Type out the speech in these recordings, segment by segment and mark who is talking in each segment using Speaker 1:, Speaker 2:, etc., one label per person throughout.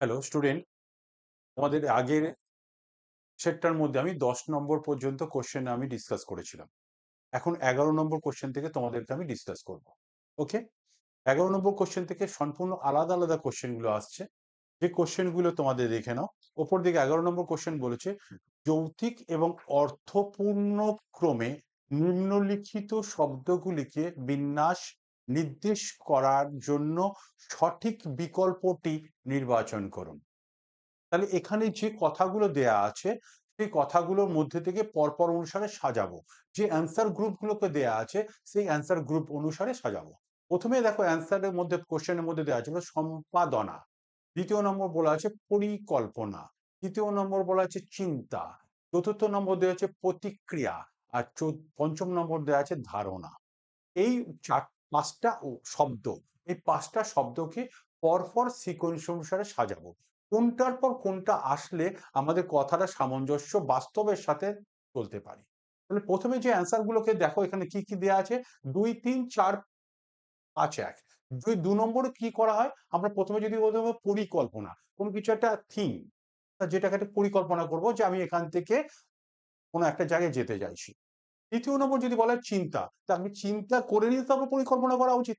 Speaker 1: Hello student আমাদের আগের সেটটার মধ্যে আমি দশ নম্বর পর্যন্ত কোশ্চেন আমি ডিসকাস করেছিলাম। এখন এগারো নম্বর কোশ্চেন থেকে তোমাদেরকে আমি ডিসকাস করব। ওকে এগারো নম্বর কোশ্চেন থেকে সম্পূর্ণ আলাদা আলাদা কোশ্চেনগুলো আসছে। যে কোশ্চেনগুলো তোমাদের দেখে নাও। ওপর দিকে এগারো নম্বর কোশ্চেন বলেছে, যৌতিক এবং অর্থপূর্ণ ক্রমে নিম্নলিখিত শব্দগুলিকে বিন্যাস নির্দেশ করার জন্য সঠিক বিকল্পটি নির্বাচন করুন। তাহলে এখানে যে কথাগুলো দেয়া আছে, সেই কথাগুলোর মধ্যে থেকে পরপর অনুসারে সাজাবো। যে অ্যান্সার গ্রুপগুলোকে দেয়া আছে, সেই অ্যান্সার গ্রুপ অনুসারে সাজাবো। প্রথমে দেখো অ্যান্সারের মধ্যে কোশ্চেনের মধ্যে দেওয়া আছে সম্পাদনা। দ্বিতীয় নম্বর বলা আছে পরিকল্পনা। তৃতীয় নম্বর বলা আছে চিন্তা। চতুর্থ নম্বর দেওয়া আছে প্রতিক্রিয়া। আর পঞ্চম নম্বর দেওয়া আছে ধারণা। এই চার, পাঁচটা শব্দ। এই পাঁচটা শব্দকে পরপর সিকোয়েন্স অনুসারে সাজাবো। কোনটার পর কোনটা আসলে আমাদের কথাটা সামঞ্জস্য বাস্তবের সাথে চলতে পারে। তাহলে প্রথমে যে অ্যান্সার গুলোকে দেখো, এখানে কি কি দেওয়া আছে? দুই, তিন, চার, পাঁচ, এক। দুই দু নম্বরে কি করা হয়? আমরা প্রথমে যদি বলতে পরিকল্পনা, কোনো কিছু একটা থিম যেটাকে একটা পরিকল্পনা করব যে আমি এখান থেকে কোনো একটা জায়গায় যেতে চাইছি। তৃতীয় নম্বর যদি বলা চিন্তা, তা আমি চিন্তা করে নিয়ে তারপর পরিকল্পনা করা উচিত।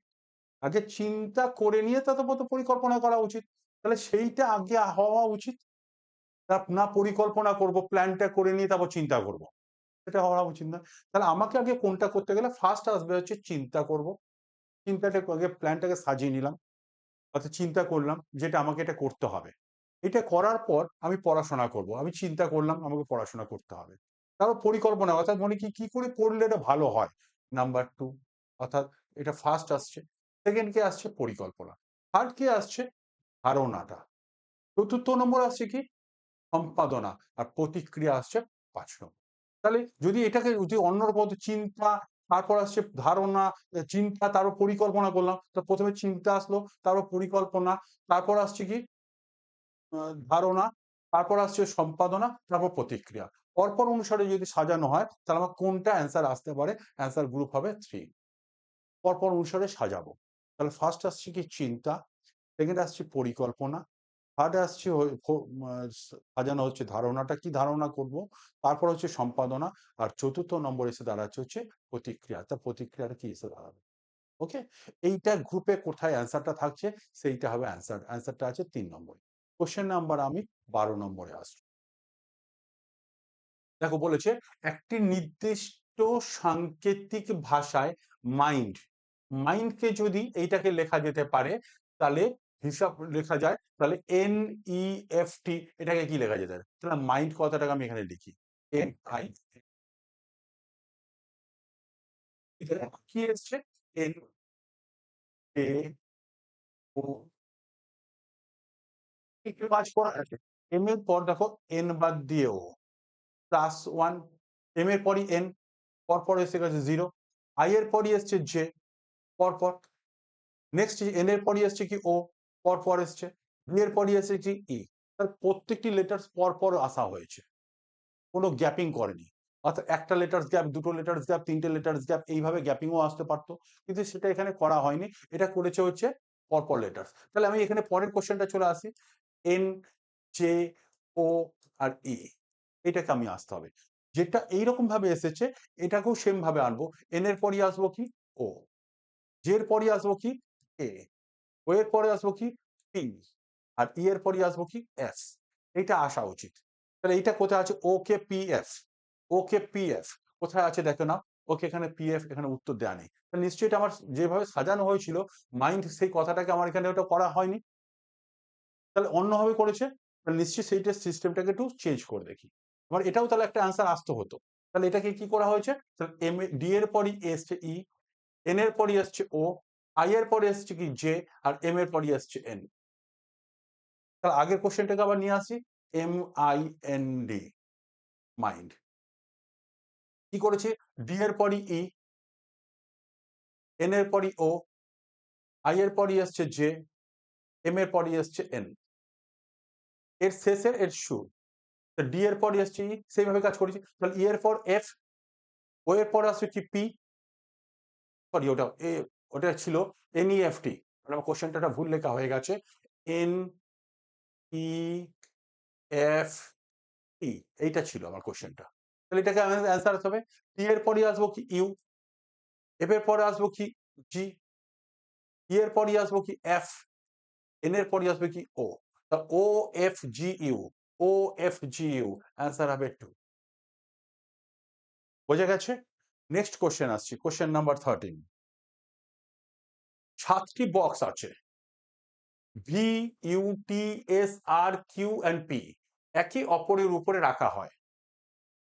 Speaker 1: আগে চিন্তা করে নিয়ে তারপর তো পরিকল্পনা করা উচিত। তাহলে সেইটা আগে হওয়া উচিত। না পরিকল্পনা করব প্ল্যানটা করে নিয়ে তারপর চিন্তা করব। সেটা হওয়া উচিত না। তাহলে আমাকে আগে কোনটা করতে গেলে ফার্স্ট আসবে হচ্ছে চিন্তা করব। চিন্তাটা আগে প্ল্যানটাকে সাজিয়ে নিলাম। অর্থাৎ চিন্তা করলাম যেটা আমাকে এটা করতে হবে। এটা করার পর আমি পড়াশোনা করব। আমি চিন্তা করলাম আমাকে পড়াশোনা করতে হবে। তারপর পরিকল্পনা, অর্থাৎ মনে কি কি করে পড়লে এটা ভালো হয়? নাম্বার টু অর্থাৎ এটা ফার্স্ট আসছে। সেকেন্ড কে আসছে পরিকল্পনা। থার্ড কে আসছে ধারণাটা। চতুর্থ নম্বর আসছে কি? সম্পাদনা আর প্রতিক্রিয়া আসছে পাঁচ নম্বর। তাহলে যদি এটাকে যদি অন্য পদ চিন্তা, তারপর আসছে ধারণা চিন্তা, তারও পরিকল্পনা করলাম, তো প্রথমে চিন্তা আসলো, তারও পরিকল্পনা, তারপর আসছে কি? ধারণা, তারপর আসছে সম্পাদনা, তারপর প্রতিক্রিয়া। পরপর অনুসারে যদি সাজানো হয়, তাহলে আমার কোনটা অ্যান্সার আসতে পারে? অ্যান্সার গ্রুপ হবে থ্রি পরপর অনুসারে সাজাবো। তাহলে ফার্স্ট আসছে কি চিন্তা সেকেন্ড আসছে পরিকল্পনা থার্ড আসছে সাজানো হচ্ছে ধারণাটা, কি ধারণা করব? তারপর হচ্ছে সম্পাদনা, আর চতুর্থ নম্বর এসে দাঁড়াচ্ছে হচ্ছে প্রতিক্রিয়া। তা প্রতিক্রিয়াটা কি এসে দাঁড়াবে? ওকে এইটা গ্রুপে কোথায় অ্যান্সারটা থাকছে, সেইটা হবে অ্যান্সার অ্যান্সারটা আছে তিন নম্বরে। কোশ্চেন নাম্বার আমি বারো নম্বরে আসছি। দেখো বলেছে, একটি নির্দিষ্ট সাংকেতিক ভাষায় মাইন্ড মাইন্ডকে যদি এইটাকে লেখা যেতে পারে, তাহলে হিসাব লেখা যায়, তাহলে এন ই এফ টি এটাকে কি লেখা যেতে পারে? মাইন্ড কথাটাকে আমি এখানে লিখি এন আই কি এসছে? এন এ ও কাজ করা আছে। এম এর পর দেখো এন বাদ দিয়ে ও প্লাস ওয়ান এম এর পরই এন পরপর এসে গেছে জিরো আই এর পরই এসছে জে পরপর নেক্সট এন এর পরই এসছে কি? ও পরপর পর এসছে। বি এর পরই এসছে কি? ই তার প্রত্যেকটি লেটার্স পর পর আসা হয়েছে। কোনো গ্যাপিং করেনি। অর্থাৎ একটা লেটার্স গ্যাপ দুটো লেটার্স গ্যাপ তিনটে লেটার্স গ্যাপ এইভাবে গ্যাপিংও আসতে পারতো। কিন্তু সেটা এখানে করা হয়নি। এটা করেছে হচ্ছে পরপর লেটার্স তাহলে আমি এখানে পরের কোশ্চেনটা চলে আসি। এন জে ও আর ই এটাকে আমি আসতে হবে। যেটা এইরকম ভাবে এসেছে, এটাকেও সেম ভাবে আনব। এন এর পরই আসব কি? ও জের পরই আসব কি? এ ও এর পরে আসব কি? পি আর ই এর পরই আসব কি? এস এটা আসা উচিত। তাহলে এইটা কোথায় আছে? Okay P F okay P F কোথায় আছে দেখো না? ওকে এখানে পি এফ এখানে উত্তর দেওয়া নেই। তাহলে নিশ্চয়ই এটা আমার যেভাবে সাজানো হয়েছিল মাইন্ড সেই কথাটাকে আমার এখানে ওটা করা হয়নি। তাহলে অন্যভাবে করেছে নিশ্চয়ই সেইটা সিস্টেমটাকে একটু চেঞ্জ করে দেখি। আমার এটাও তাহলে একটা অ্যান্সার আসতে হতো। তাহলে এটাকে কি করা হয়েছে? এম ডি এর পরই এসছে ই এন এর পরই আসছে ও আই এর পরে এসছে কি জে আর এম এর পরই আসছে এন তাহলে আগের কোশ্চেনটাকে আবার নিয়ে আসি। M I N D mind কি করেছে? ডি এর পরই ই এন এর পরই ও আই এর পরই আসছে জে এম এর পরই আসছে এন এর শেষের এর সুর ডি এর পরই আসছে ই সেইভাবে কাজ করেছি। তাহলে ই এর পর এফ ও এর পর আসছে কি পি সরি, ওটা, এ, ওটা ছিল এনইএফটি আমার কোশ্চেনটা ভুল লেখা হয়ে গেছে। এন ই এফ ই এইটা ছিল আমার কোশ্চেনটা তাহলে এটাকে অ্যান্সার হবে। টি এর পরে আসব কি? ইউ এফ এর পরে আসব কি? জি ই এর পরে আসব কি? এফ এন এর পরে আসবে কি? O O F G U O F G U answer হবে টু বোঝা গেছে? নেক্সট কোশ্চেন আসছি কোশ্চেন নাম্বার থার্টিন সাতটি বক্স আছে। V U T S R Q and P একই অপরের উপরে রাখা হয়।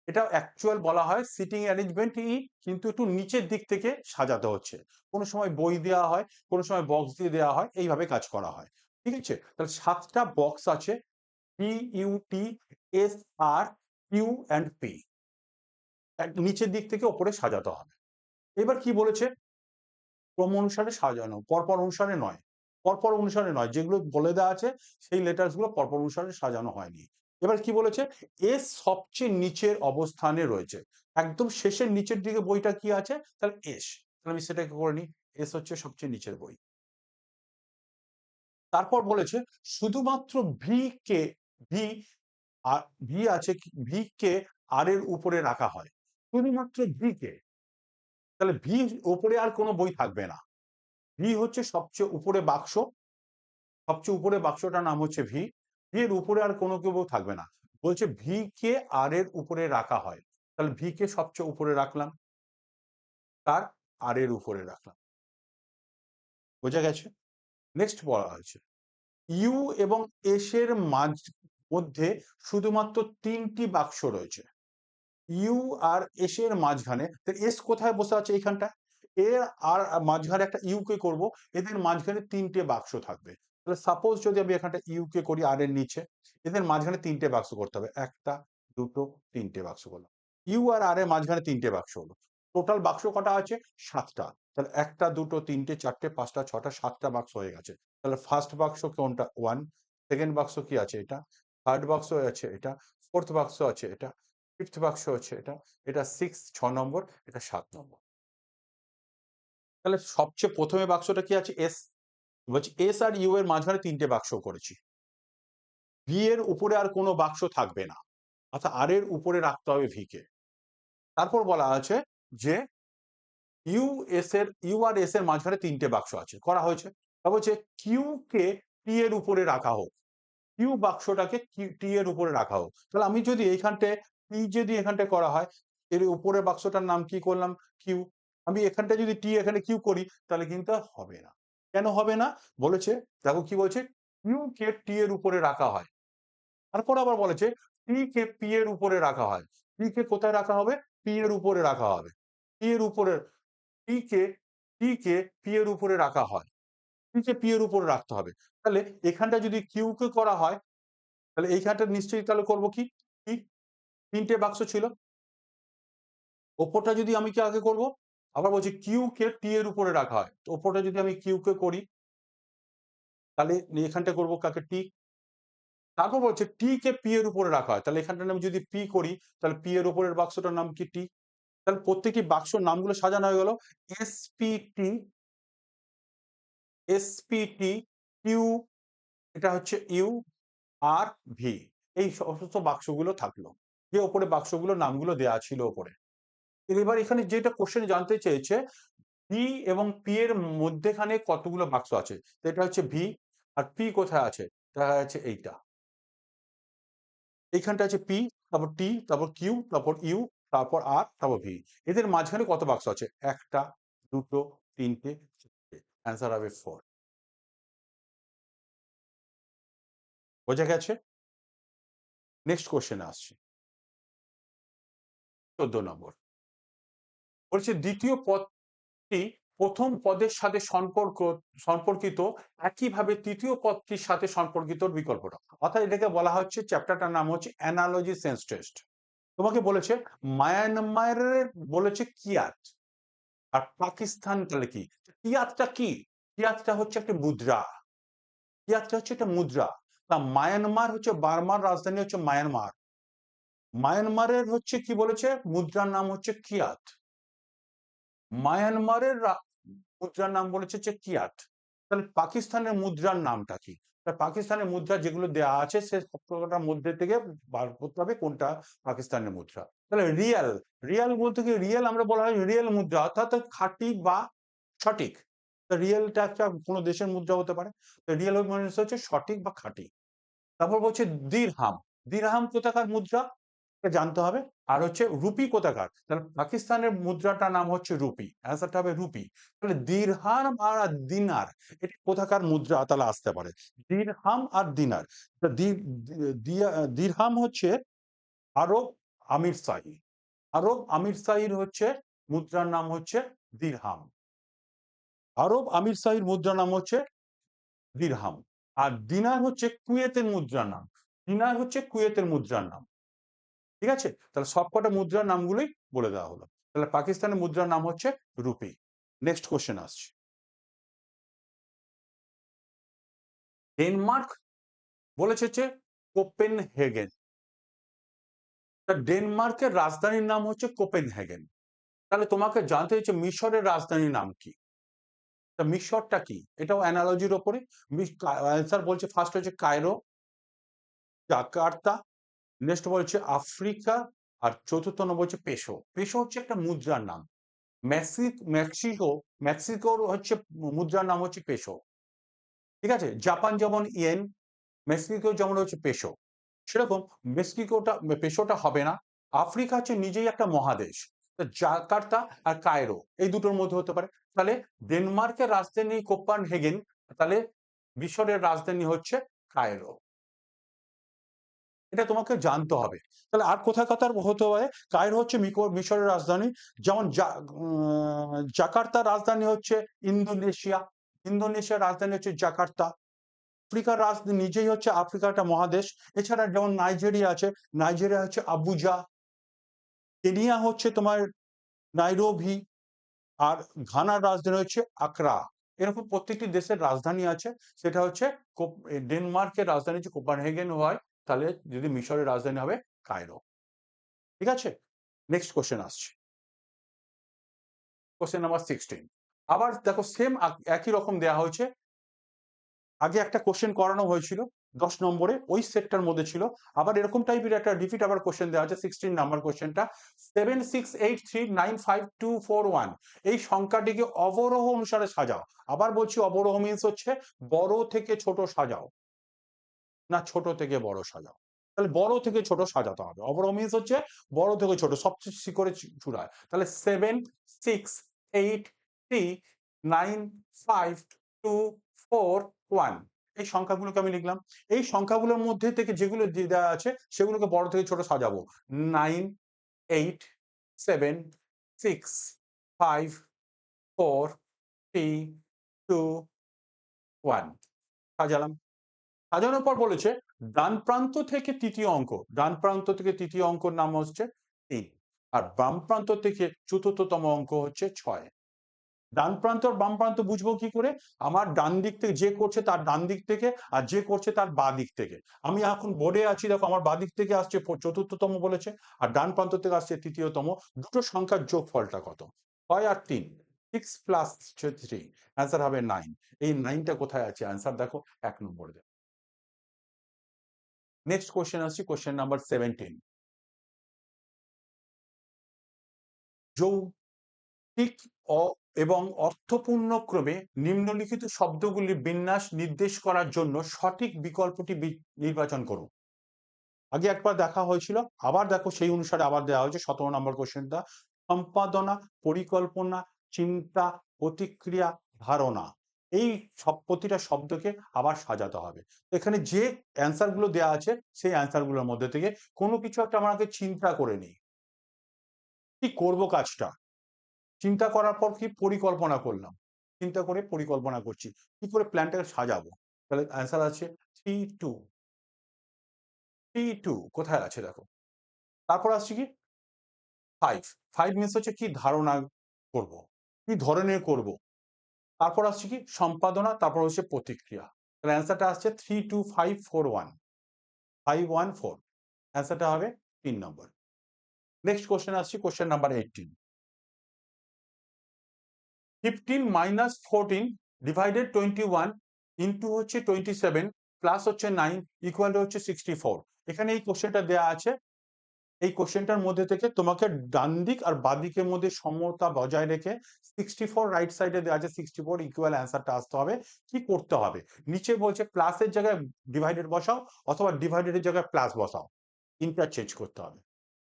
Speaker 1: এটা অ্যাকচুয়াল বলা হয় সিটিং অ্যারেঞ্জমেন্টই কিন্তু একটু নিচের দিক থেকে সাজাতে হচ্ছে। কোনো সময় বই দেওয়া হয়, কোনো সময় বক্স দিয়ে দেওয়া হয়, এইভাবে কাজ করা হয়। ঠিক আছে? তাহলে সাতটা বক্স আছে P U T S R Q and P নিচের দিক থেকে ওপরে সাজাতে হবে। এবার কি বলেছে? ক্রম অনুসারে সাজানো, পরপর অনুসারে নয়। পরপর অনুসারে নয়, যেগুলো বলে দেওয়া আছে, সেই লেটার্সগুলো পরপর অনুসারে সাজানো হয়নি। এবার কি বলেছে? এস সবচেয়ে নিচের অবস্থানে রয়েছে। একদম শেষের নিচের দিকে বইটা কি আছে? তাহলে এস। তাহলে আমি সেটাকে করে নিই। এস হচ্ছে সবচেয়ে নিচের বই। তারপর বলেছে, শুধুমাত্র V K V R V আছে ভি কে আর এর উপরে রাখা হয়। শুধুমাত্র ভি কে, তাহলে ভি উপরে আর কোনো বই থাকবে না। ভি হচ্ছে সবচেয়ে উপরে বাক্স, সবচেয়ে উপরে বাক্সটার নাম হচ্ছে ভি ভি এর উপরে আর কোনো কেউ থাকবে না। বলছে ভি কে আর এর উপরে রাখা হয়, তাহলে ভি কে সবচেয়ে উপরে রাখলাম, তার আর এর উপরে রাখলাম। বোঝা গেছে? নেক্সট বলা হয়েছে। ইউ এবং এস এর মাঝ মধ্যে শুধুমাত্র তিনটি বাক্স রয়েছে। ইউ আর এস এর মাঝখানে এস কোথায় বসে আছে এইখানটা এ আর মাঝখানে একটা ইউ কে করব, এদের মাঝখানে তিনটে বাক্স থাকবে। তাহলে সাপোজ যদি আমি এখানটা ইউ কে করি আর এর নিচে, এদের মাঝখানে তিনটে বাক্স করতে হবে। একটা, দুটো, তিনটে বাক্স করলাম ইউ আর আর এর মাঝখানে তিনটে বাক্স হলো। টোটাল বাক্স কটা আছে? সাতটা। তাহলে একটা, দুটো, তিনটে, চারটে, পাঁচটা, ছটা, সাতটা বাক্স হয়ে গেছে। তাহলে ফার্স্ট বাক্স কোনটা? ওয়ান সেকেন্ড বাক্স কি আছে এটা? থার্ড বাক্স আছে এটা? ফোর্থ বাক্স আছে এটা? ফিফথ বাক্স আছে এটা। এটা সিক্স ছ নম্বর, এটা সাত নম্বর। তাহলে সবচেয়ে প্রথমে বাক্সটা কি আছে? এস বলছি এস আর ইউ এর মাঝখানে তিনটে বাক্স করেছি। ভি এর উপরে আর কোনো বাক্স থাকবে না। অর্থাৎ আর এর উপরে রাখতে হবে ভি কে। তারপর বলা আছে যে ইউ এস এর ইউ আর এস এর মাঝখানে তিনটে বাক্স আছে। করা হয়েছে। তা বলছে কিউ কে টি এর উপরে রাখা হোক। কিউ বাক্সটাকে টি এর উপরে রাখা হোক। তাহলে আমি যদি এইখানটে টি যদি এখানটায় করা হয়। এর উপরে বাক্সটার নাম কি করলাম? কিউ আমি এখানটা যদি টি এখানে কিউ করি, তাহলে কিন্তু হবে না। কেন হবে না? বলেছে, দেখো কি বলছে? কিউ কে টি এর উপরে রাখা হয়। তারপর আবার বলেছে টি কে পি এর উপরে রাখা হয়। পি কে কোথায় রাখা হবে? পি এর উপরে রাখা হবে। পি এর উপরে পি কে টি কে পি এর উপরে রাখা হয়। পি কে পি এর উপরে রাখতে হবে। তাহলে এখানটা যদি কিউ কে করা হয়, তাহলে এইখানটা নিশ্চয়ই তাহলে করব কি? তিনটে বাক্স ছিল। ওপরটা যদি আমি কি আগে করব? আবার বলছি কিউ কে টি এর উপরে রাখা হয়। তো ওপরটা যদি আমি কিউ কে করি, তাহলে এখানটা করব কাকে? টি তারপর বলছে টি কে পি এর উপরে রাখা হয়। তাহলে এখানটা আমি যদি পি করি, তাহলে পি এর উপরের বাক্সটার নাম কি টি তাহলে প্রত্যেকটি বাক্সর নামগুলো সাজানো হয়ে গেল। এসপিটি এসপিটি কিউ এটা হচ্ছে ইউ আর ভি এই সমস্ত বাক্সগুলো থাকল। যে ওপরে বাক্সগুলো নামগুলো দেয়া ছিল ওপরে। এবার এখানে যেটা কোশ্চেন জানতে চেয়েছে ভি এবং পি এর মধ্যেখানে কতগুলো বাক্স আছে? এটা হচ্ছে ভি আর পি কোথায় আছে? দেখা যাচ্ছে এইটা। এইখানটা আছে পি তারপর টি তারপর কিউ তারপর ইউ তারপর আর তারপর ভি এদের মাঝখানে কত বাক্স আছে? একটা, দুটো, তিনটে অ্যান্সার হবে ফোর বোঝা গেছে? নেক্সট কোশ্চেনে আসছি। চোদ্দ নম্বর। বলছে, দ্বিতীয় পদটি প্রথম পদের সাথে সম্পর্ক, সম্পর্কিত, একইভাবে তৃতীয় পদটির সাথে সম্পর্কিত বিকল্পটা। অর্থাৎ এটাকে বলা হচ্ছে, চ্যাপ্টারটার নাম হচ্ছে অ্যানালজি সেন্স টেস্ট। তোমাকে বলেছে, মায়ানমারের বলেছে, কিয়াত। আর পাকিস্তান তাহলে কি? কিয়াতটা কি? কিয়াতটা হচ্ছে একটা মুদ্রা। কিয়াতটা হচ্ছে একটা মুদ্রা। তা মায়ানমার হচ্ছে, বার্মার রাজধানী হচ্ছে মায়ানমার। মায়ানমারের হচ্ছে কি বলেছে? মুদ্রার নাম হচ্ছে কিয়াত। মায়ানমারের মুদ্রার নাম বলেছে যে কিয়াত। তাহলে পাকিস্তানের মুদ্রার নামটা কি? পাকিস্তানের মুদ্রা যেগুলো দেওয়া আছে, সে সবকটার মধ্যে থেকে বার করতে হবে কোনটা? পাকিস্তানের মুদ্রা। তাহলে রিয়াল রিয়াল বলতে কি? রিয়েল আমরা বলা হয় রিয়েল মুদ্রা, অর্থাৎ খাঁটি বা সঠিক। রিয়েলটা একটা কোনো দেশের মুদ্রা হতে পারে। রিয়েল মানে হচ্ছে সঠিক বা খাঁটি। তারপর বলছে দিরহাম। দিরহাম কোথাকার মুদ্রা? জানতে হবে? আর হচ্ছে রুপি কোথাকার? তাহলে পাকিস্তানের মুদ্রাটার নাম হচ্ছে রুপি। অ্যান্সারটা হবে রুপি। তাহলে দিরহাম আর দিনার, এটা কোথাকার মুদ্রা তাহলে আসতে পারে? দিরহাম আর দিনার। দিরহাম হচ্ছে আরব আমির সাহি আরব আমির সাহির হচ্ছে মুদ্রার নাম হচ্ছে দিরহাম। আরব আমির সাহির মুদ্রার নাম হচ্ছে দিরহাম। আর দিনার হচ্ছে কুয়েতের মুদ্রার নাম। দিনার হচ্ছে কুয়েতের মুদ্রার নাম। ঠিক আছে? তাহলে সবকটা মুদ্রার নামগুলোই বলে দেওয়া হলো। তাহলে পাকিস্তানের মুদ্রার নাম হচ্ছে রুপি। নেক্সট কোশ্চেন আসছে। ডেনমার্ক বলেছে হচ্ছে কোপেন হেগেন ডেনমার্কের রাজধানীর নাম হচ্ছে কোপেন হেগেন তাহলে তোমাকে জানতে হচ্ছে মিশরের রাজধানীর নাম কি? তা মিশরটা কি? এটাও অ্যানালজির ওপরে। অ্যান্সার বলছে ফার্স্ট হচ্ছে কায়রো জাকার্তা নেক্সট বলছে আফ্রিকা আর চতুর্থ নম্বর হচ্ছে পেশো। পেশো হচ্ছে একটা মুদ্রার নাম। মেক্সিক, মেক্সিকো, মেক্সিকোর হচ্ছে মুদ্রার নাম হচ্ছে পেশো। ঠিক আছে? জাপান যেমন ইয়েন, মেক্সিকো যেমন হচ্ছে পেশো। সেরকম মেক্সিকোটা, পেশোটা হবে না। আফ্রিকা হচ্ছে নিজেই একটা মহাদেশ। জাকার্তা আর কায়রো এই দুটোর মধ্যে হতে পারে। তাহলে ডেনমার্কের রাজধানী কোপান হেগেন তাহলে মিশরের রাজধানী হচ্ছে কায়রো। এটা তোমাকে জানতে হবে। তাহলে আর কোথায় কথার হতে পারে? কায়রো হচ্ছে মিশরের রাজধানী। যেমন জাকার্তার রাজধানী হচ্ছে ইন্দোনেশিয়া। ইন্দোনেশিয়ার রাজধানী হচ্ছে জাকার্তা। আফ্রিকার রাজধানী নিজেই হচ্ছে আফ্রিকাটা মহাদেশ। এছাড়া যেমন নাইজেরিয়া আছে, নাইজেরিয়া হচ্ছে আবুজা। কেনিয়া হচ্ছে তোমার নাইরোভি আর ঘানার রাজধানী হচ্ছে আকরা। এরকম প্রত্যেকটি দেশের রাজধানী আছে। সেটা হচ্ছে ডেনমার্কের রাজধানী হচ্ছে কোপানহেগেন হয়। তাহলে যদি মিশরের রাজধানী হবে কায়রো। ঠিক আছে? নেক্সট কোশ্চেন আসছে। কোশ্চেন নাম্বার সিক্সটিন আবার দেখো সেম একই রকম দেয়া হয়েছে। আগে একটা কোশ্চেন করানো হয়েছিল দশ নম্বরে, ওই সেটটার মধ্যে ছিল। আবার এরকম টাইপের একটা রিপিট আবার কোশ্চেন দেওয়া আছে সিক্সটিন নাম্বার কোশ্চেনটা seven six eight three nine five two four one এই সংখ্যাটিকে অবরোহ অনুসারে সাজাও। আবার বলছি অবরোহ মিন্স হচ্ছে বড় থেকে ছোট সাজাও। না, ছোট থেকে বড় সাজাও। তাহলে বড় থেকে ছোট সাজাতে হবে। অবরোহ মিন্স হচ্ছে বড় থেকে ছোট, সবচেয়ে শিখরে চূড়ায়। তাহলে seven six eight three nine five two four one এই সংখ্যাগুলোকে আমি লিখলাম। এই সংখ্যাগুলোর মধ্যে থেকে যেগুলো দেওয়া আছে, সেগুলোকে বড় থেকে ছোট সাজাবো। Nine eight seven six five four three two one সাজালাম। সাজানোর পর বলেছে ডান প্রান্ত থেকে তৃতীয় অঙ্ক ডান প্রান্ত থেকে তৃতীয় অঙ্কর নাম হচ্ছে তিন আর বাম প্রান্ত থেকে চতুর্থতম অঙ্ক হচ্ছে ছয়। ডান প্রান্ত আর বাম প্রান্ত বুঝব কি করে? আমার ডান দিক থেকে যে করছে তার ডান দিক থেকে আর যে করছে তার বা দিক থেকে। আমি এখন বোর্ডে আছি দেখো আমার বা দিক থেকে আসছে চতুর্থতম বলেছে আর ডান প্রান্ত থেকে আসছে তৃতীয়তম। দুটো সংখ্যার যোগফলটা কত? ছয় আর তিন সিক্স প্লাস থ্রি অ্যান্সার হবে নাইন এই নাইনটা কোথায় আছে? অ্যান্সার দেখো এক নম্বরে নেক্সট কোশ্চেন আসছি কোশ্চেন নাম্বার সেভেন্টিন যৌক্তিক এবং অর্থপূর্ণ ক্রমে নিম্নলিখিত শব্দগুলির বিন্যাস নির্দেশ করার জন্য সঠিক বিকল্পটি নির্বাচন করুন। আগে একবার দেখা হয়েছিল, আবার দেখো সেই অনুসারে আবার দেওয়া হয়েছে সতেরো নম্বর কোশ্চেনটা। সম্পাদনা, পরিকল্পনা, চিন্তা, প্রতিক্রিয়া, ধারণা। এই সব প্রতিটা শব্দকে আবার সাজাতে হবে। এখানে যে অ্যান্সারগুলো দেওয়া আছে, সেই অ্যান্সারগুলোর মধ্যে থেকে কোনো কিছু একটা আমাকে চিন্তা করে নিই। কি করব কাজটা? চিন্তা করার পর কি পরিকল্পনা করলাম? চিন্তা করে পরিকল্পনা করছি। কি করে প্ল্যানটাকে সাজাবো? তাহলে অ্যান্সার আছে থ্রি টু থ্রি টু কোথায় আছে দেখো? তারপর আসছে কি? ফাইভ ফাইভ মিনস হচ্ছে কি ধারণা করব? কি ধরনের করব? তারপর আসছে কি? সম্পাদনা, তারপর হচ্ছে প্রতিক্রিয়া। তাহলে অ্যান্সারটা আসছে three two five four one five one four অ্যান্সারটা হবে তিন নম্বর। নেক্সট কোশ্চেন আসছি question number eighteen fifteen minus fourteen divided twenty one into হচ্ছে টোয়েন্টি সেভেন প্লাস হচ্ছে নাইন ইকুয়াল হচ্ছে সিক্সটি ফোর এখানে এই কোশ্চেনটা দেওয়া আছে এই কোশ্চেনটার মধ্যে থেকে তোমাকে ডান দিক আর বাঁ দিকের মধ্যে সমতা বজায় রেখে সিক্সটি ফোর রাইট সাইডে দেওয়া আছে সিক্সটি ফোর ইকুয়াল অ্যান্সারটা আসতে হবে। কি করতে হবে? নিচে বলছে প্লাসের জায়গায় ডিভাইডেড বসাও অথবা ডিভাইডেডের জায়গায় প্লাস বসাও। ইন্টারচেঞ্জ করতে হবে।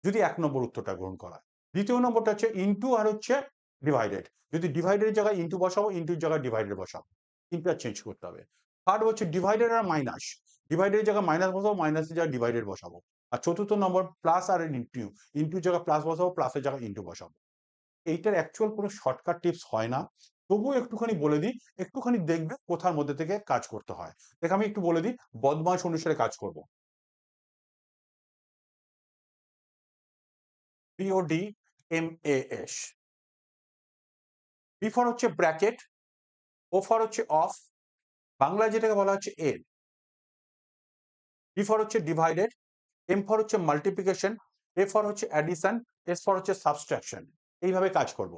Speaker 1: যদি এক নম্বর উত্তরটা গ্রহণ করা। দ্বিতীয় নম্বরটা হচ্ছে ইন্টু আর হচ্ছে ডিভাইডেড যদি ডিভাইডের জায়গায় ইন্টু বসাবো ইন্টুর জায়গায় ডিভাইডেড বসাবো ইন্টারচেঞ্জ করতে হবে। থার্ড হচ্ছে ডিভাইডেড আর মাইনাস ডিভাইডের জায়গায় মাইনাস বসাবো মাইনাসের জায়গায় ডিভাইডেড বসাবো। আর চতুর্থ নম্বর প্লাস আর ইন্টু ইন্টুর জায়গায় প্লাস বসাবো প্লাসের জায়গায় ইন্টু বসাবো। এইটার অ্যাকচুয়াল কোনো শর্টকাট টিপস হয় না। তবুও একটুখানি বলে দিই, একটুখানি দেখবে কোথার মধ্যে থেকে কাজ করতে হয়। দেখ আমি একটু বলে দিই বদমাস অনুসারে কাজ করব। POD M A S B for হচ্ছে ব্র্যাকেট ও ফর হচ্ছে অফ বাংলা যেটাকে বলা হচ্ছে এর বি ফর হচ্ছে ডিভাইডেড এম ফর হচ্ছে মাল্টিপ্লিকেশন এ ফর হচ্ছে অ্যাডিশন এস ফর হচ্ছে সাবস্ট্রাকশন এইভাবে কাজ করব।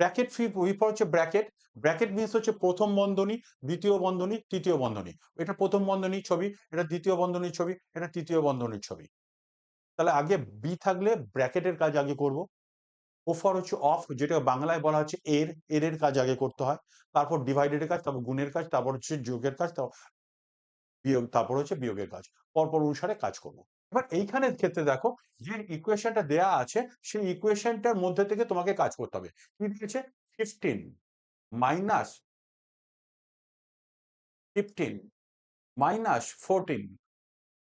Speaker 1: ব্র্যাকেট ফি উই ফর হচ্ছে ব্র্যাকেট ব্র্যাকেট মিনস হচ্ছে প্রথম বন্ধনী, দ্বিতীয় বন্ধনী, তৃতীয় বন্ধনী। এটা প্রথম বন্ধনীর ছবি, এটা দ্বিতীয় বন্ধনীর ছবি, এটা তৃতীয় বন্ধনীর ছবি। তাহলে আগে বি থাকলে ব্র্যাকেটের কাজ আগে করব। ফর হচ্ছে অফ যেটা বাংলায় বলা হচ্ছে এর এর এর কাজ আগে করতে হয়। তারপর ডিভাইডেডের কাজ, তারপর গুণের কাজ, তারপর হচ্ছে যোগের কাজ, তারপর বিয়োগ, তারপর হচ্ছে বিয়োগের কাজ। পরপর অনুসারে কাজ করব। এবার এইখানের ক্ষেত্রে দেখো, যে ইকুয়েশনটা দেয়া আছে, সেই ইকুয়েশনটার মধ্যে থেকে তোমাকে কাজ করতে হবে। কি দিয়েছে? Fifteen minus fifteen minus fourteen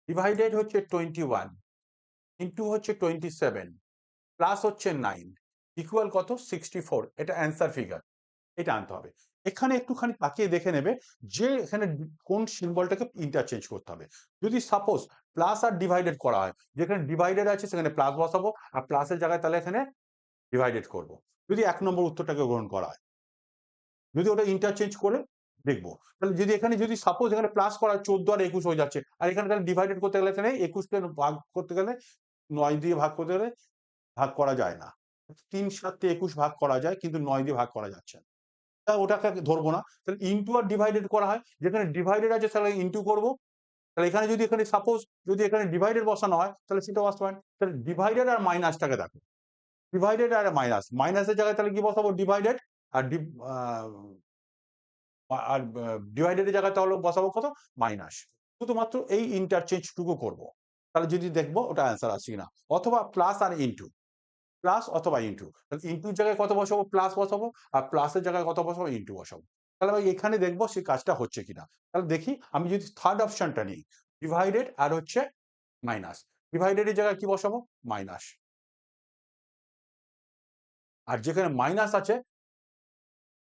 Speaker 1: divided হচ্ছে টোয়েন্টি ওয়ান ইন্টু হচ্ছে টোয়েন্টি সেভেন প্লাস হচ্ছে নাইন ইকুয়াল কত? সিক্সটি ফোর এটা অ্যান্সার ফিগার এটা আনতে হবে। এখানে একটুখানি তাকিয়ে দেখে নেবে যে এখানে কোন সিম্বলটাকে ইন্টারচেঞ্জ করতে হবে। যদি সাপোজ প্লাস আর ডিভাইডেড করা হয়, যেখানে ডিভাইডেড আছে সেখানে প্লাস বসাবো, আর প্লাসের জায়গায় তাহলে এখানে ডিভাইডেড করব। যদি এক নম্বর উত্তরটাকে গ্রহণ করা হয়। যদি ওটা ইন্টারচেঞ্জ করে দেখব। তাহলে যদি এখানে, যদি সাপোজ এখানে প্লাস করা চোদ্দ আর একুশ হয়ে যাচ্ছে, আর এখানে তাহলে ডিভাইডেড করতে গেলে এখানে একুশকে ভাগ করতে গেলে নয় দিয়ে ভাগ করতে গেলে ভাগ করা যায় না। তিন সাতে একুশ ভাগ করা যায়, কিন্তু নয় দিয়ে ভাগ করা যাচ্ছে না। ওটাকে ধরবো না। তাহলে ইন্টু আর ডিভাইডেড করা হয়। যেখানে ডিভাইডেড আছে তাহলে ইন্টু করব। তাহলে এখানে যদি এখানে সাপোজ যদি এখানে ডিভাইডেড বসানো হয়, তাহলে সেটা বাস্তবায়ন তাহলে ডিভাইডেড আর মাইনাসটাকে দেখো। ডিভাইডেড আর মাইনাস মাইনাসের জায়গায় তাহলে কি বসাবো? ডিভাইডেড আর আর ডিভাইডেডের জায়গায় তাহলে বসাবো কত? মাইনাস শুধুমাত্র এই ইন্টারচেঞ্জটুকু করব। তাহলে যদি দেখব, ওটা অ্যান্সার আসছে কিনা। অথবা প্লাস আর ইন্টু প্লাস অথবা ইন্টু তাহলে ইন্টুর জায়গায় কত বসাবো? প্লাস বসাবো, আর প্লাসের জায়গায় কত বসাবো? ইন্টু বসাবো। তাহলে আমি এখানে দেখব সেই কাজটা হচ্ছে কিনা। তাহলে দেখি, আমি যদি থার্ড অপশনটা নিই ডিভাইডেড আর হচ্ছে মাইনাস ডিভাইডেডের জায়গায় কি বসাবো? মাইনাস আর যেখানে মাইনাস আছে,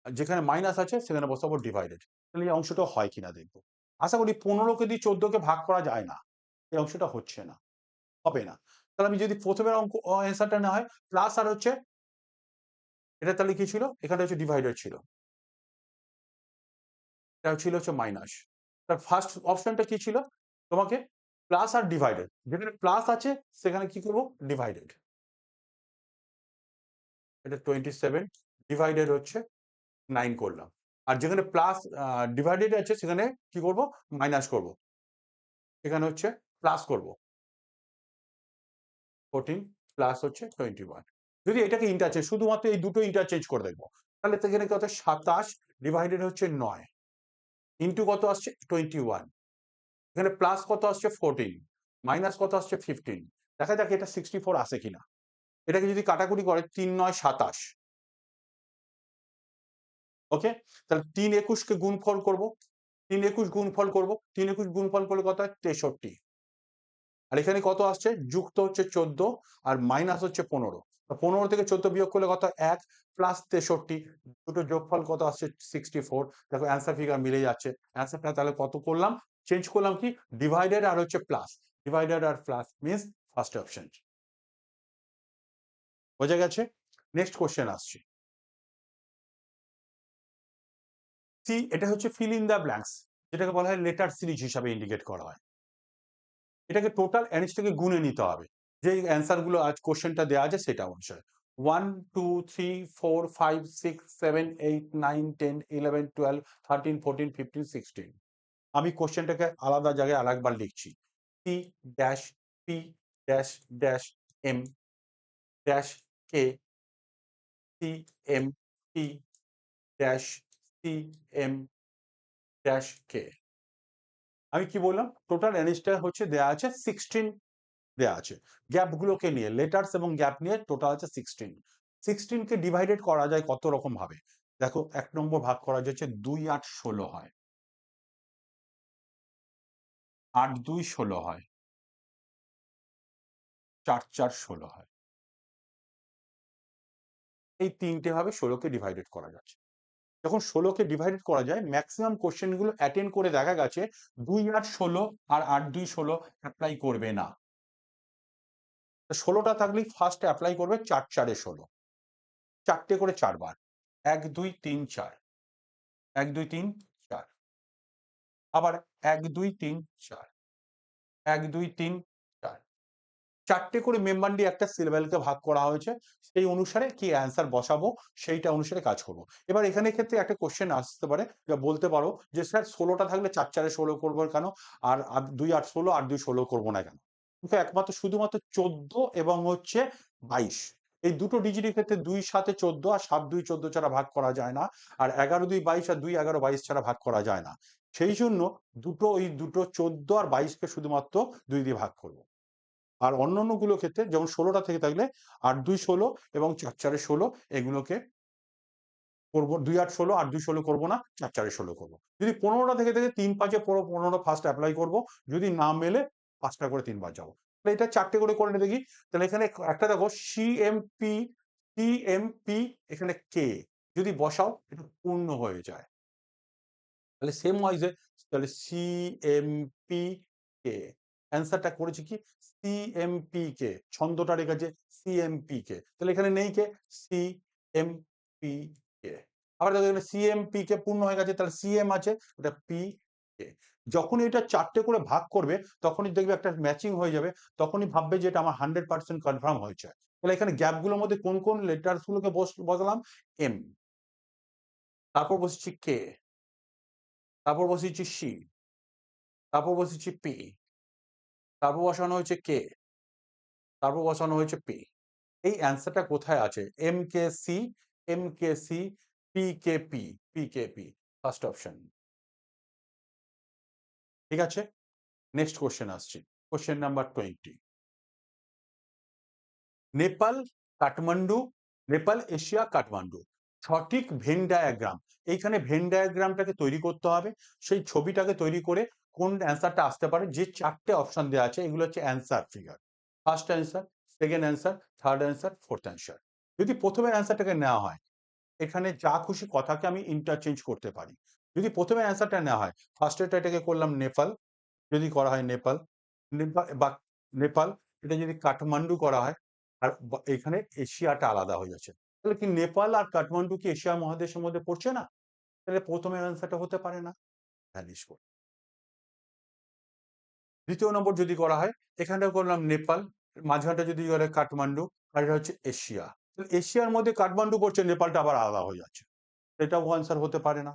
Speaker 1: যেখানে মাইনাস আছে, সেখানে বসাবো ডিভাইডেড তাহলে এই অংশটা হয় কিনা দেখব। আশা করি পনেরোকে দিয়ে চোদ্দকে ভাগ করা যায় না। এই অংশটা হচ্ছে না। হবে না। তাহলে আমি যদি প্রথমের অঙ্ক অ্যান্সারটা না হয় প্লাস আর হচ্ছে এটা তাহলে কি ছিল? এখানে হচ্ছে ডিভাইডেড ছিল। ছিল হচ্ছে মাইনাস তার ফার্স্ট অপশনটা কি ছিল? তোমাকে প্লাস আর ডিভাইডেড যেখানে প্লাস আছে, সেখানে কি করব? ডিভাইডেড এটা টোয়েন্টি সেভেন ডিভাইডেড হচ্ছে নাইন করলাম। আর যেখানে প্লাস ডিভাইডেড আছে, সেখানে কি করব? মাইনাস করব। এখানে হচ্ছে প্লাস করব। ফোরটিন প্লাস হচ্ছে টোয়েন্টি ওয়ান যদি এটাকে ইন্টারচেঞ্জ শুধুমাত্র এই দুটো ইন্টারচেঞ্জ করে দেখব, তাহলে সেখানে কত সাতাশ ডিভাইডেড হচ্ছে নয়। ইন্টু কত আসছে? টোয়েন্টি ওয়ান এখানে প্লাস কত আসছে? ফোরটিন মাইনাস কত আসছে? ফিফটিন দেখা যাক এটা সিক্সটি ফোর আসে কিনা। এটাকে যদি কাটাকুটি করে, তিন নয় সাতাশ। ওকে তাহলে তিন একুশকে গুণফল করব। তিন একুশ গুণফল করব। তিন একুশ গুণফল করলে কত হয়? তেষট্টি। আর এখানে কত আসছে? যুক্ত হচ্ছে চোদ্দ আর মাইনাস হচ্ছে পনেরো। পনেরো থেকে চোদ্দ বিয়োগ করলে কত? এক প্লাস তেষট্টি। দুটো যোগফল কত আসছে? সিক্সটি ফোর দেখো অ্যান্সার ফিগার মিলে যাচ্ছে। অ্যান্সার অ্যান্সারটা তাহলে কত করলাম? চেঞ্জ করলাম কি? ডিভাইডেড আর হচ্ছে প্লাস ডিভাইডেড আর প্লাস মিনস ফার্স্ট অপশন বোঝা গেছে? নেক্সট কোশ্চেন আসছে। সি এটা হচ্ছে ফিল ইন দ্য ব্ল্যাঙ্কস যেটাকে বলা হয় লেটার সিরিজ হিসাবে ইন্ডিকেট করা হয়। এটাকে টোটাল অ্যানিজটাকে গুনে নিতে হবে। যে অ্যান্সারগুলো আজ কোশ্চেনটা দেওয়া আছে সেটা অনুসারে one two three four five six seven eight nine ten eleven twelve thirteen fourteen fifteen sixteen আমি কোশ্চেনটাকে আলাদা জায়গায় আরেকবার লিখছি। C dash P dash dash M dash K C M P dash C M dash K আমি কি বললাম? Total এনএসটা হচ্ছে দেয়া আছে সিক্সটিন দেয়া আছে। গ্যাপগুলোকে নিয়ে লেটার্স এবং গ্যাপ নিয়ে টোটাল আছে সিক্সটিন সিক্সটিনকে ডিভাইডেড করা যায় কত রকম ভাবে? দেখো, এক নম্বর ভাগ করা যাচ্ছে দুই আট ষোলো হয়। আট দুই ষোলো হয়। চার চার ষোলো হয়। এই তিনটে ভাবে ষোলোকে ডিভাইডেড করা যাচ্ছে। যখন ষোলোকে ডিভাইডেড করা যায় ম্যাক্সিমাম কোশ্চেনগুলো অ্যাটেন্ড করে দেখা গেছে, দুই আট ষোলো আর আট দুই ষোলো অ্যাপ্লাই করবে না। ষোলোটা থাকলেই ফার্স্ট অ্যাপ্লাই করবে চার চারে ষোলো। চারটে করে চারবার। এক, দুই, তিন, চার। এক, দুই, তিন, চার। আবার এক, দুই, তিন, চার। এক, দুই, তিন চারটে করে মেম্বারটি একটা সিলেবেলকে ভাগ করা হয়েছে। সেই অনুসারে কি অ্যান্সার বসাবো, সেইটা অনুসারে কাজ করব। এবার এখানে ক্ষেত্রে একটা কোশ্চেন আসতে পারে বলতে পারো যে, স্যার, ষোলোটা থাকলে চার চারে ষোলো করব কেন? আর দুই আট ষোলো আর দুই ষোলো করব না কেন? একমাত্র শুধুমাত্র চোদ্দ এবং হচ্ছে বাইশ। এই দুটো ডিজিটের ক্ষেত্রে দুই সাথে চোদ্দ আর সাত দুই চোদ্দ ছাড়া ভাগ করা যায় না, আর এগারো দুই বাইশ আর দুই এগারো বাইশ ছাড়া ভাগ করা যায় না। সেই জন্য দুটো ওই দুটো চোদ্দ আর বাইশকে শুধুমাত্র দুই দিয়ে ভাগ করব। আর অন্যান্যগুলো ক্ষেত্রে যেমন ষোলোটা থেকে থাকলে আট, দুই, ষোলো এবং চার, চারে ষোলো এগুলোকে করব। দুই, আট, ষোলো, আট, দুই, ষোলো করব না, চার, চারে ষোলো করব। যদি পনেরোটা থেকে থেকে তিন, পাঁচে পনেরো, পনেরোটা ফার্স্ট অ্যাপ্লাই করব। যদি না মেলে পাঁচটা করে তিনবার যাব। তাহলে এটা চারটে করে করে দেখি তাহলে এখানে একটা দেখো সিএমপি সিএমপি এখানে কে যদি বসাও এটা পূর্ণ হয়ে যায়। তাহলে সেম ওয়াইজে তাহলে সিএমপি কে অ্যান্সারটা করেছি কি? সিএমপি কে ছন্দটা রেখেছে সিএমপি কে তাহলে এখানে নেই কে? সিএমপি কে আবার দেখো এখানে সিএমপি কে পূর্ণ হয়ে গেছে, তাহলে সিএম আছে, ওটা পি কে যখন এটা চারটে করে ভাগ করবে, তখনই দেখবে একটা ম্যাচিং হয়ে যাবে, তখনই ভাববে যে এটা আমার হান্ড্রেড পার্সেন্ট কনফার্ম হয়েছে। তাহলে এখানে গ্যাপগুলোর মধ্যে কোন কোন লেটার্স গুলোকে বস- বসালাম? এম তারপর বসেছি কে তারপর বসেছি সি তারপর বসেছি পি তারপর বসানো হয়েছে কে? তারপর বসানো হয়েছে পি। এই অ্যান্সারটা কোথায় আছে? M K C M K C P K P P K P first option ঠিক আছে? নেক্সট কোশ্চেন আসছি। Question number twenty Nepal, Kathmandu, Nepal, Asia, Kathmandu. সঠিক ভেন ডায়াগ্রাম এইখানে ভেন ডায়াগ্রামটাকে তৈরি করতে হবে। সেই ছবিটাকে তৈরি করে কোন অ্যান্সারটা আসতে পারে? যে চারটে অপশন দেওয়া আছে, এগুলো হচ্ছে answer figure first answer second answer third answer fourth answer যদি প্রথমে অ্যান্সারটাকে নেওয়া হয়, এখানে যা খুশি কথাকে আমি ইন্টারচেঞ্জ করতে পারি। যদি প্রথমে অ্যান্সারটা নেওয়া হয় ফার্স্ট এটা এটাকে করলাম নেপাল, যদি করা হয় নেপাল বা নেপাল, এটা যদি কাঠমান্ডু করা হয়, আর এখানে এশিয়াটা আলাদা হয়ে যাচ্ছে। তাহলে কি নেপাল আর কাঠমান্ডু কি এশিয়া মহাদেশের মধ্যে পড়ছে না? তাহলে প্রথমে অ্যান্সারটা হতে পারে না। ভ্যানিশ করে দ্বিতীয় নম্বর যদি করা হয় এখানটা করলাম নেপাল, মাঝখানটা যদি করে কাঠমান্ডু, আর এটা হচ্ছে এশিয়া। এশিয়ার মধ্যে কাঠমান্ডু পড়ছে নেপালটা আবার আলাদা হয়ে যাচ্ছে। এটাও আনসার হতে পারে না।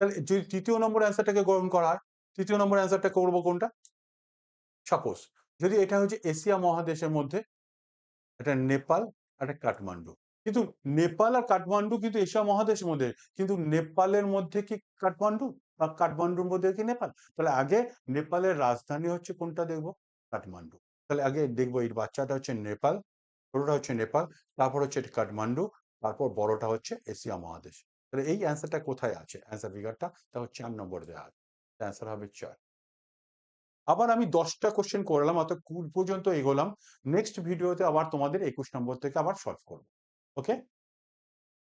Speaker 1: তাহলে যদি তৃতীয় নম্বর অ্যান্সারটাকে গ্রহণ করা হয়, তৃতীয় নম্বর অ্যান্সারটা করব কোনটা? সাপোজ যদি এটা হচ্ছে এশিয়া মহাদেশের মধ্যে, এটা নেপাল একটা কাঠমান্ডু। কিন্তু নেপাল আর কাঠমান্ডু কিন্তু এশিয়া মহাদেশের মধ্যে, কিন্তু নেপালের মধ্যে কি কাঠমান্ডু? বা কাঠমান্ডুর মধ্যে কি নেপাল? তাহলে আগে নেপালের রাজধানী হচ্ছে কোনটা দেখব? কাঠমান্ডু। তাহলে আগে দেখব এই বাচ্চাটা হচ্ছে নেপাল ছোটটা হচ্ছে নেপাল, তারপর হচ্ছে কাঠমান্ডু, তারপর বড়টা হচ্ছে এশিয়া মহাদেশ। তাহলে এই অ্যান্সারটা কোথায় আছে? অ্যান্সার ফিগারটা তা হচ্ছে চার নম্বর দেওয়া আছে। অ্যান্সার হবে চার। আবার আমি দশটা কোশ্চেন করলাম অত কুড়ি পর্যন্ত এগোলাম। নেক্সট ভিডিওতে আবার তোমাদের একুশ নম্বর থেকে আবার সলভ করব। ওকে